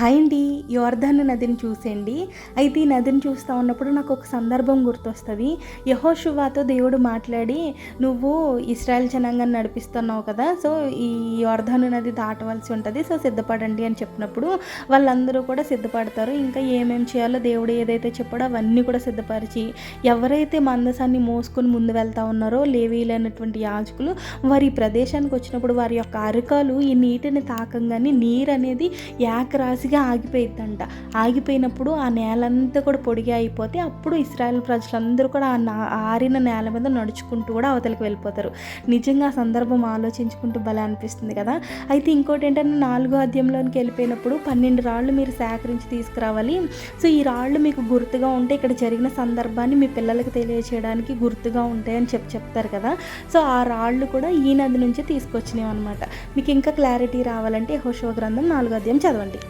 Hi అండి యోర్ధన్ నదిని చూసేయండి. అయితే ఈ నదిని చూస్తూ ఉన్నప్పుడు నాకు ఒక సందర్భం గుర్తొస్తుంది. యహోశువాతో దేవుడు మాట్లాడి నువ్వు ఇస్రాయల్ జనాంగాన్ని నడిపిస్తున్నావు కదా సో ఈ యోర్ధన్ నది దాటవలసి ఉంటుంది సో సిద్ధపడండి అని చెప్పినప్పుడు వాళ్ళందరూ కూడా సిద్ధపడతారు. ఇంకా ఏమేమి చేయాలో దేవుడు ఏదైతే చెప్పాడో అవన్నీ కూడా సిద్ధపరిచి ఎవరైతే మందసాన్ని మోసుకొని ముందు వెళ్తా ఉన్నారో లేవీలైనటువంటి యాజకులు వారి ఈ ప్రదేశానికి వచ్చినప్పుడు వారి యొక్క అరకాలు ఈ నీటిని తాకంగానే నీరు అనేది ఏకరాశిగా ఆగిపోయిద్దంట. ఆగిపోయినప్పుడు ఆ నేలంతా కూడా పొడిగా అయిపోతే అప్పుడు ఇస్రాయల్ ప్రజలందరూ కూడా ఆ ఆరిన నేల మీద నడుచుకుంటూ కూడా అవతలికి వెళ్ళిపోతారు. నిజంగా ఆ సందర్భం ఆలోచించుకుంటూ భలే అనిపిస్తుంది కదా. అయితే ఇంకోటి ఏంటంటే నాలుగో అధ్యయంలోనికి వెళ్ళిపోయినప్పుడు పన్నెండు రాళ్ళు మీరు సేకరించి తీసుకురావాలి. సో ఈ రాళ్ళు మీకు గుర్తుగా ఉంటే ఇక్కడ జరిగిన సందర్భాన్ని మీ పిల్లలకు తెలియచేయడానికి గుర్తుగా ఉంటాయని చెప్పి చెప్తారు కదా. సో ఆ రాళ్ళు కూడా ఈ నది నుంచే తీసుకొచ్చినాయి అనమాట మీకు ఇంకా క్లారిటీ రావాలంటే హోషో గ్రంథం నాలుగో అధ్యాయం చదవండి.